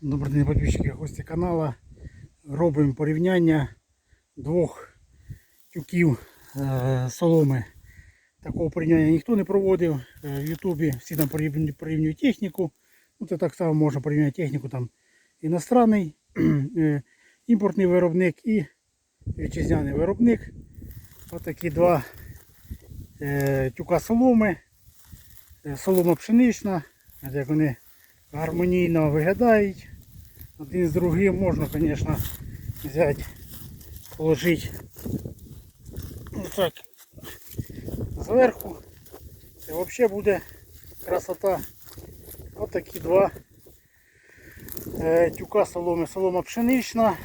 Добрий день, підписчики, гості каналу. Робимо порівняння двох тюків е, соломи. Такого порівняння ніхто не проводив е, в Ютубі. Всі там порівнюють техніку. Ну, це так само можна порівняти техніку там іностранний, е, імпортний виробник і вітчизняний виробник. Отакі два е, тюка соломи. Солома пшенична, як вони гармонійно виглядають. Один з другим можна, звісно, взяти, положити так зверху. І взагалі буде красота. Ось такі два е, тюка соломи. Солома пшенична.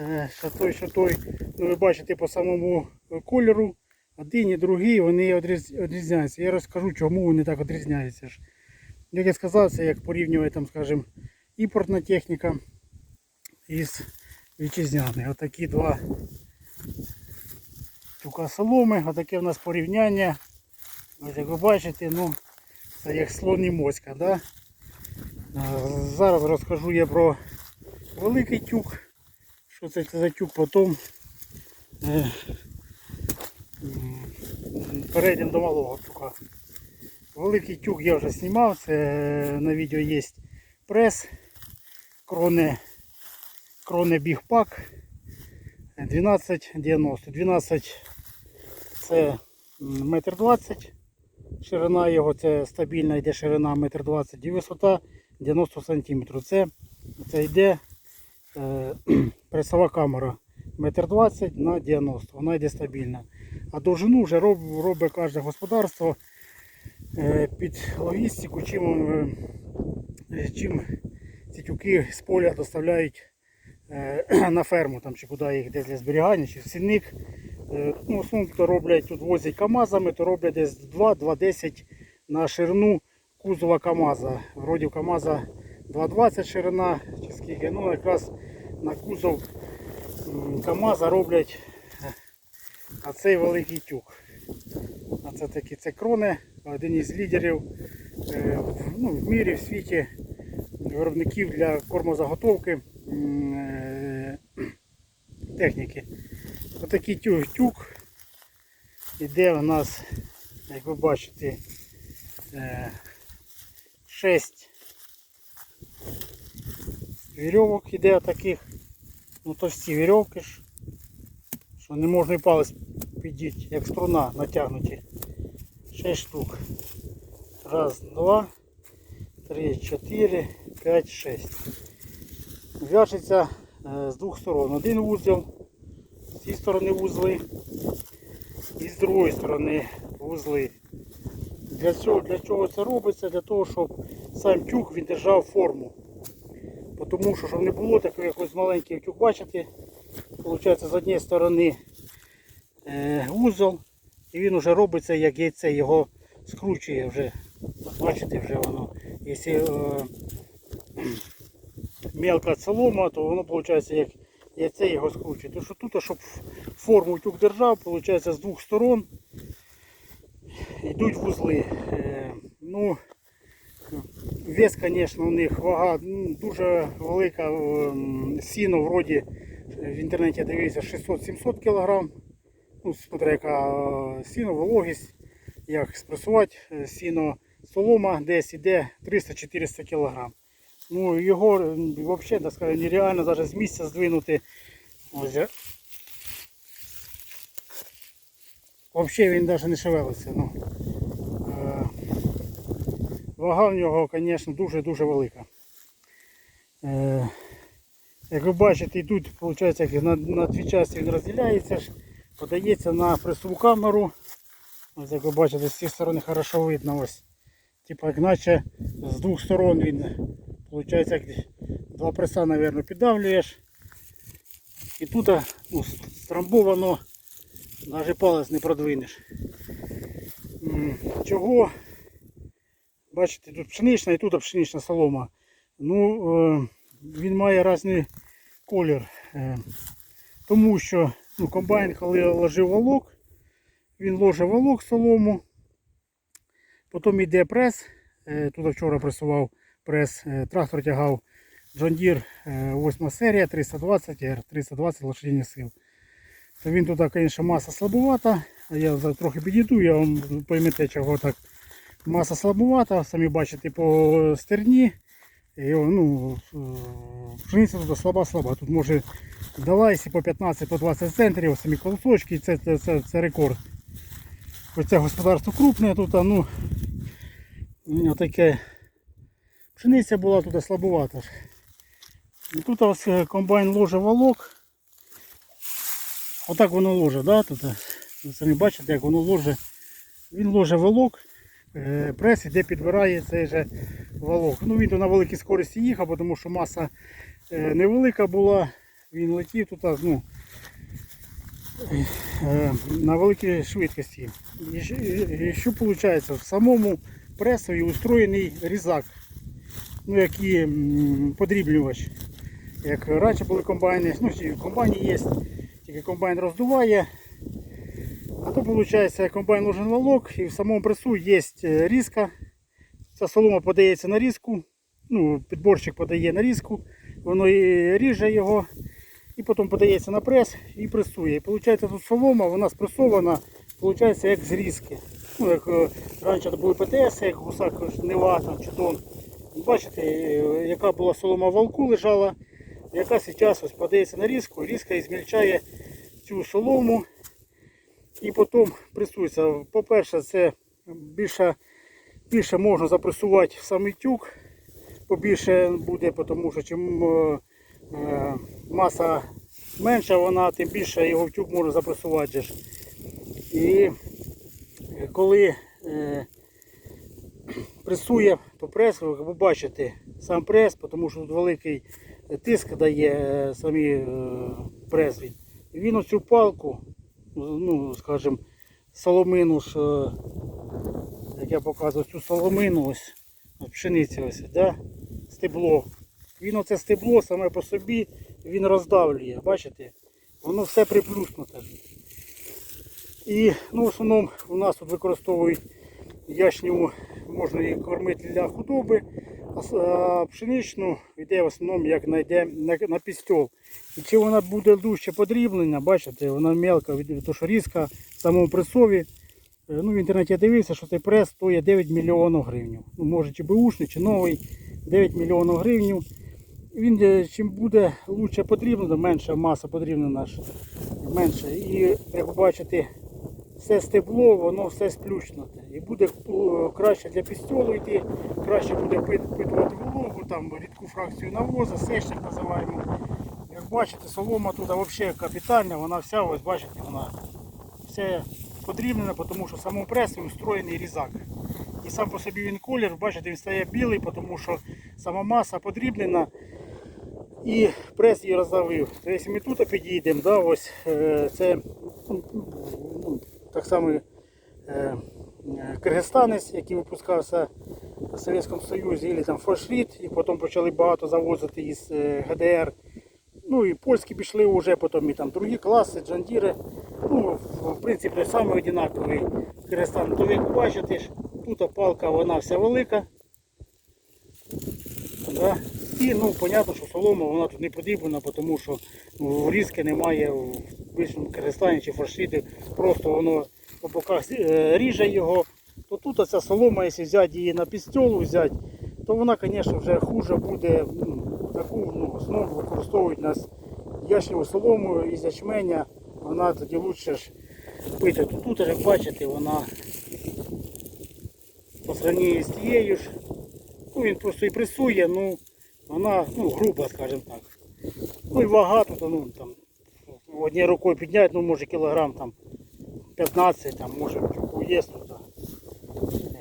Е, що той, що той, ну ви бачите по самому кольору. Один і другий вони відрізняються. Я розкажу, чому вони так відрізняються. Як я сказав, це як порівнювати там, скажімо, імпортна техніка із вітчизняною. Отакі два тюка соломи, отаке у нас порівняння. Ось як ви бачите, ну, це як слон і моська. Да? Зараз розкажу я про великий тюк. Що це за тюк, потім е, перейдемо до малого тюка. Великий тюк я вже знімав, це на відео є прес, кроне, кроне бігпак 1290. 12 це метр 20 ширина його, це стабільна йде ширина метр 20 і висота 90 см. Це, це йде е, пресова камера метр 20 на 90 вона йде стабільна. А довжину вже роб, робить кожне господарство під логістику, чим, е, чим ці тюки з поля доставляють е, на ферму, там, чи куди їх десь для зберігання, чи в сінник. Е, Ну, то роблять, тут возять КАМАЗами, то роблять десь 2-2,10 на ширину кузова КАМАЗа. Вроді в КАМАЗа 2,20 ширина, чи скільки, ну якраз на кузов КАМАЗа роблять е, а цей великий тюк. А це такі це крони, один із лідерів е, ну, в мірі, в світі виробників для кормозаготовки е, техніки. Отакий тюк, тюк іде у нас, як ви бачите, 6 вірьовок іде таких, ну товсті вірьовки ж, що не можна і палець підійти, як струна натягнуті. 6 штук. Раз, два, три, чотири, п'ять, шесть. В'яжеться е, з двох сторон. Один вузол, з цієї сторони вузли і з другої сторони вузли. Для цього, для чого це робиться? Для того, щоб сам тюк він держав форму. Тому що щоб не було такого якось маленький тюк, бачите, виходить з однієї сторони е, вузол, і він вже робиться як яйце, його скручує вже. Бачите, вже воно. Якщо е, мелка солома, то воно виходить як яйце його скручує. Тому що тут, щоб форму тюк держав, виходить з двох сторон йдуть вузли. Е, ну, вес, звісно, у них вага ну, дуже велика. Сіно вроді в інтернеті дивився 600-700 кг. Ну, смотря яка е, сіно, вологість, як спресувати е, сіно, солома десь іде 300-400 кг. Ну, його взагалі, так сказати, нереально навіть з місця здвинути. Ось, я- Взагалі він навіть не шевелиться. Ну. Е, Вага в нього, звісно, дуже-дуже велика. Е, Як ви бачите, тут, виходить, на, дві частини він розділяється, подається на пресову камеру. Ось як ви бачите, з цієї сторони хорошо видно. ось. Типа, як з двох сторон він, виходить, як два преса, мабуть, піддавлюєш. І тут ну, страмбовано, навіть палець не продвинеш. Чого? Бачите, тут пшенична і тут пшенична солома. Ну, е, він має різний колір. Е, тому що ну, комбайн, коли ложив волок, він ложить волок солому. Потім йде прес. Е, тут вчора пресував прес, е, трактор тягав Deere е, 8 серія 320 R, 320 лошадиних сил. То він туди, звісно, маса слабувата. Я трохи підійду, я вам поймете, чого так. Маса слабувата, самі бачите по стерні. І, ну, пшениця тут слаба-слаба. Тут може давайся по 15 по 20 центрів, самі колосочки, це, це, це, це рекорд. Оце господарство крупне тут, а, ну, отаке. Пшениця була тут слабувата. І тут ось е, комбайн ложе волок. Отак воно ложе, да? Тут, е, ви самі бачите, як воно ложе. Він ложе волок, е, прес іде підбирає цей же волок. Ну він на великій скорості їхав, тому що маса невелика була. Він летів тут, ну, е, на великій швидкості. І, що- виходить? В самому пресові устроєний різак, ну, як подріблювач. Як раніше були комбайни, ну комбайні є, тільки комбайн роздуває. А то виходить комбайн нужен волок і в самому пресу є е, різка. Ця солома подається на різку, ну, підборщик подає на різку, воно і ріже його, і потім подається на прес і пресує. І виходить тут солома, вона спресована, виходить як з різки. Ну, як е, раніше були ПТС, як гусак жнива там, чи дон. Бачите, е, яка була солома в волку лежала, яка зараз ось подається на різку, різка і змільчає цю солому і потім пресується. По-перше, це більше, більше можна запресувати в самий тюк, побільше буде, тому що чим е, е, маса менша, вона, тим більше його в тюк можна запресувати. І е, коли е, пресує по пресу, ви бачите сам прес, тому що тут великий тиск дає е, самі прес. Він. Оцю палку, ну, скажімо, соломину як я показував, цю соломину ось, пшениці ось, да? стебло. Він оце стебло саме по собі він роздавлює, бачите? Воно все приплюснуте. І ну, в основному у нас тут використовують ячню, можна її кормити для худоби, а пшеничну йде в основному як на, йде на, на пістьол. І чи вона буде дужче подріблена, бачите, вона мелка, того, що різка в самому пресові. Е, Ну, в інтернеті я дивився, що цей прес стоїть 9 мільйонів гривень. Ну, може чи беушний, чи новий, 9 мільйонів гривень. Він чим буде лучше потрібно, менша маса потрібна наша. Менше. І як ви бачите, все стебло, воно все сплющнуте. І буде краще для пістолу йти, краще буде пит- питувати вологу, там рідку фракцію навозу, сечник називаємо. Як бачите, солома тут взагалі капітальна, вона вся, ось бачите, вона все подрібнена, тому що в пресі устроєний різак. І сам по собі він колір, бачите, він стає білий, тому що сама маса подрібнена і прес її роздавив. То якщо ми тут підійдемо, да, ось е, це ну, так само е, киргизстанець, який випускався в Совєтському Союзі, або там форшріт, і потім почали багато завозити із е, ГДР. Ну і польські пішли вже, потім і там другі класи, джандіри. Ну, в- принципі, саме однаковий Киргизстан. То як бачите, тут палка вона вся велика. Да? І ну, понятно, що солома вона тут не потрібна, тому що ну, різки немає в більшому Киргизстані чи фаршиті. Просто воно по боках е, ріже його. То тут оця солома, якщо взяти її на пістьолу, взяти, то вона, звісно, вже хуже буде. Ну, таку ну, основу використовують нас ячневу солому із ячменя. Вона тоді краще ж пити. То тут, як бачите, вона по сравнению з тією ж. Ну, він просто і пресує, ну вона ну, груба, скажімо так. Ну і вага тут, ну там однією рукою підняти, ну може кілограм там 15, там може є тут.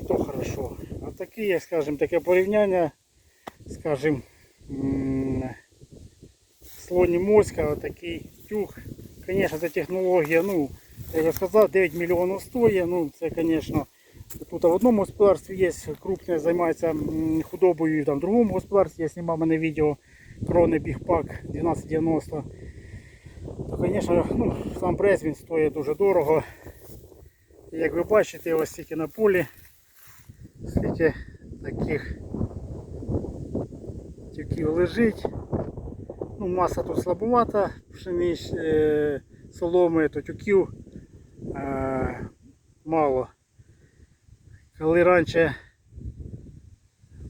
І то хорошо. А такі, скажімо, таке порівняння, скажімо, м, слоні моська, отакий тюк. Звісно, це технологія, ну, як я сказав, 9 мільйонів стоїть, ну це, звісно. Тут в одному господарстві є крупне, займається худобою, там в другому господарстві я знімав мене відео крони бігпак 1290. То, звісно, ну, сам прес він стоїть дуже дорого. Як ви бачите, ось тільки на полі скільки таких тюків лежить. Ну, маса тут слабовата, пшенич, е, соломи, то тюків е, мало. Коли раніше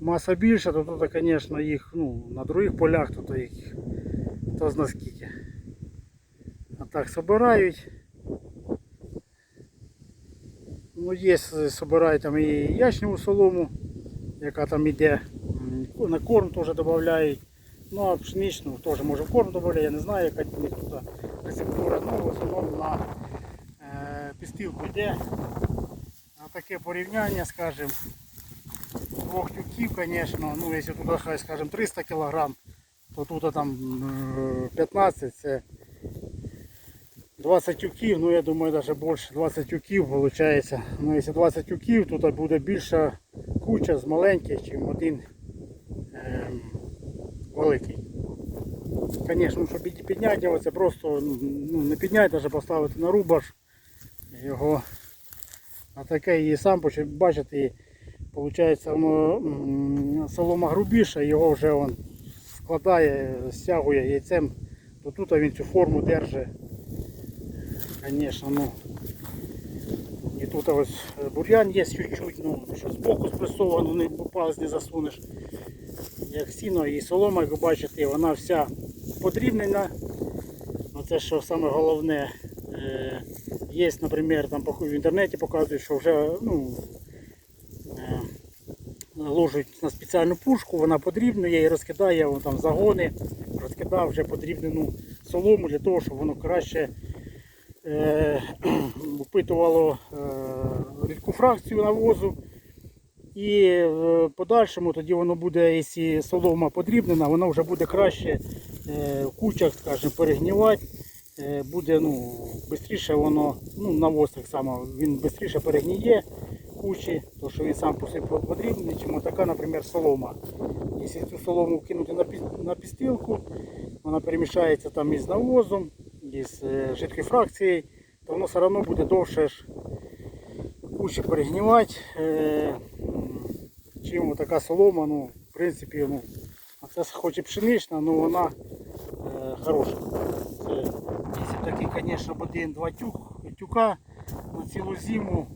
маса більша, то тут, звісно, їх ну, на других полях тут їх хто зна скільки. А так собирають. Ну, є, собирають там і ячневу солому, яка там іде, на корм теж додають. Ну а пшеничну теж може корм додати, я не знаю, яка тут рецептура. Ну, в основному на е, пістилку йде. Таке порівняння, скажімо, двох тюків, звісно, ну якщо тут хай скажімо 300 кг, то тут там е, 15 це 20 тюків, ну я думаю навіть більше 20 тюків виходить. Ну якщо 20 тюків, тут буде більша куча з маленьких, ніж один ем, великий. Звісно, щоб підняти його, це просто ну, не підняти, навіть поставити на рубаш його. А таке і сам почав бачити, виходить, воно солома грубіша, його вже он складає, стягує яйцем, то тут він цю форму держить. Звісно, ну. І тут ось бур'ян є чуть-чуть, ну, що збоку спресовано, не палець не засунеш. Як сіно і солома, як ви бачите, вона вся подрібнена. Оце що саме головне. Є, наприклад, там в інтернеті показують, що вже ну, е, на спеціальну пушку, вона подрібнює і розкидає вон, там загони, розкидав вже подрібнену солому для того, щоб воно краще е, впитувало е, рідку фракцію навозу. І в подальшому тоді воно буде, якщо солома подрібнена, вона вже буде краще е, в кучах, скажімо, перегнівати. Е, Буде ну, швидше воно, ну, навоз так само, він швидше перегніє кучі, тому що він сам по собі подрібний, чим така, наприклад, солома. Якщо цю солому кинути на, пістилку, вона перемішається там із навозом, із е, жидкою фракцією, то воно все одно буде довше ж кучі перегнівати, е, чим така солома, ну, в принципі, ну, це хоч і пшенична, але вона хороша. Такий, звісно, один-два тюк, тюка на цілу зиму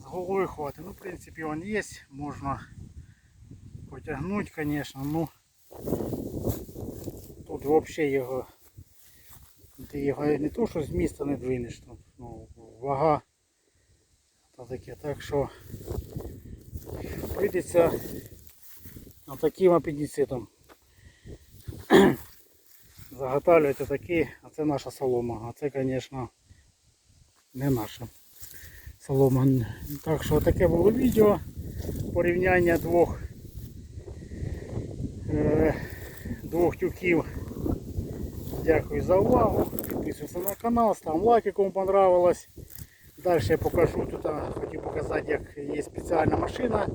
з головою хватить. Ну, в принципі, він є, можна потягнути, звісно, ну тут взагалі його, ти його не то, що з міста не двинеш, тут, ну, вага та таке. Так що прийдеться таким апендицитом заготавлювати такі, а це наша солома. А це, звісно, не наша солома. Так що таке було відео. Порівняння двох е, двох тюків. Дякую за увагу. Підписуйся на канал, став лайк, кому понравилось. Далі я покажу тут, хотів показати, як є спеціальна машина,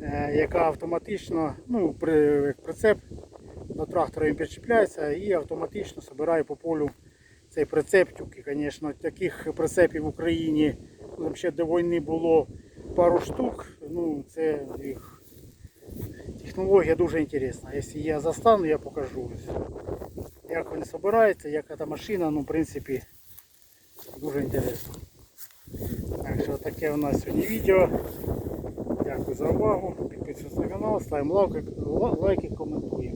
е, яка автоматично, ну, при, як прицеп до трактора він підчіпляється і автоматично збирає по полю цей прицеп. Тюки, звісно, таких прицепів в Україні ну, ще до війни було пару штук. Ну, це їх технологія дуже інтересна. Якщо я застану, я покажу. Як вони збираються, яка та машина, ну, в принципі, дуже інтересно. Так що таке у нас сьогодні відео. Дякую за увагу. Підписуйтесь на канал, ставимо лайки, лайки коментуємо.